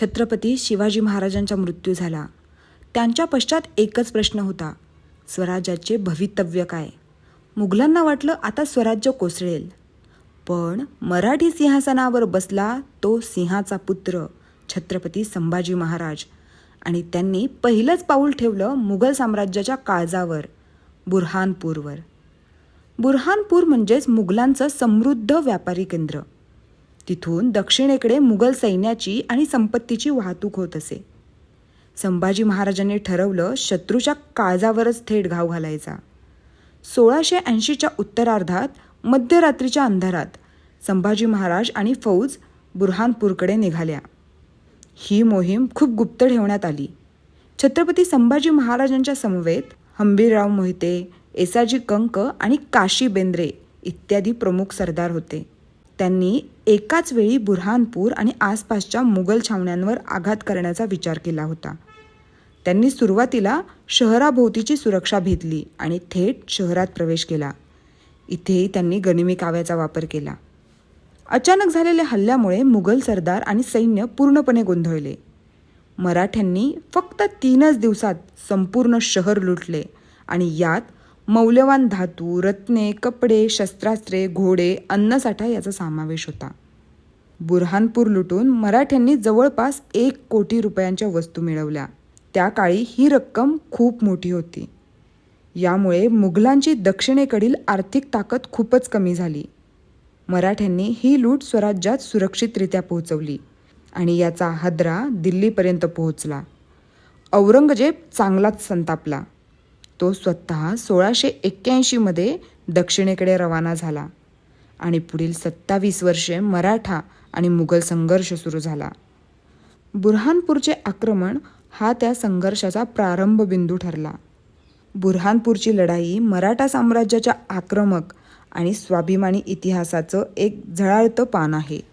छत्रपती शिवाजी महाराजांचा मृत्यू झाला. त्यांच्या पश्चात एकच प्रश्न होता स्वराज्याचे भवितव्य काय? मुघलांना वाटलं आता स्वराज्य कोसळेल. पण मराठी सिंहासनावर बसला तो सिंहाचा पुत्र छत्रपती संभाजी महाराज. आणि त्यांनी पहिलंच पाऊल ठेवलं मुघल साम्राज्याच्या काळजावर बुरहानपूरवर. बुरहानपूर म्हणजेच मुघलांचं समृद्ध व्यापारी केंद्र. तिथून दक्षिणेकडे मुघल सैन्याची आणि संपत्तीची वाहतूक होत असे. संभाजी महाराजांनी ठरवलं शत्रूच्या काळजावरच थेट घाव घालायचा. सोळाशे ऐंशीच्या उत्तरार्धात मध्यरात्रीच्या अंधारात संभाजी महाराज आणि फौज बुरहानपूरकडे निघाल्या. ही मोहीम खूप गुप्त ठेवण्यात आली. छत्रपती संभाजी महाराजांच्या समवेत हंबीरराव मोहिते एसाजी कंक आणि काशी बेंद्रे इत्यादी प्रमुख सरदार होते. त्यांनी एकाच वेळी बुरहानपूर आणि आसपासच्या मुघल छावण्यांवर आघात करण्याचा विचार केला होता. त्यांनी सुरुवातीला शहराभोवतीची सुरक्षा भेदली आणि थेट शहरात प्रवेश केला. इथेही त्यांनी गनिमी काव्याचा वापर केला. अचानक झालेल्या हल्ल्यामुळे मुघल सरदार आणि सैन्य पूर्णपणे गोंधळले. मराठ्यांनी फक्त तीनच दिवसात संपूर्ण शहर लुटले आणि यात मौल्यवान धातू रत्ने कपडे शस्त्रास्त्रे घोडे अन्नसाठा याचा समावेश होता. बुरहानपूर लुटून मराठ्यांनी जवळपास एक कोटी रुपयांच्या वस्तू मिळवल्या. त्या काळी ही रक्कम खूप मोठी होती. यामुळे मुघलांची दक्षिणेकडील आर्थिक ताकद खूपच कमी झाली. मराठ्यांनी ही लूट स्वराज्यात सुरक्षितरित्या पोहोचवली आणि याचा हादरा दिल्लीपर्यंत पोहोचला. औरंगजेब चांगलाच संतापला. तो स्वतः सोळाशे एक्क्याऐंशीमध्ये दक्षिणेकडे रवाना झाला. आणि पुढील सत्तावीस वर्षे मराठा आणि मुघल संघर्ष सुरू झाला. बुरहानपूरचे आक्रमण हा त्या संघर्षाचा प्रारंभ बिंदू ठरला. बुरहानपूरची लढाई मराठा साम्राज्याच्या आक्रमक आणि स्वाभिमानी इतिहासाचं एक झळाळतं पान आहे.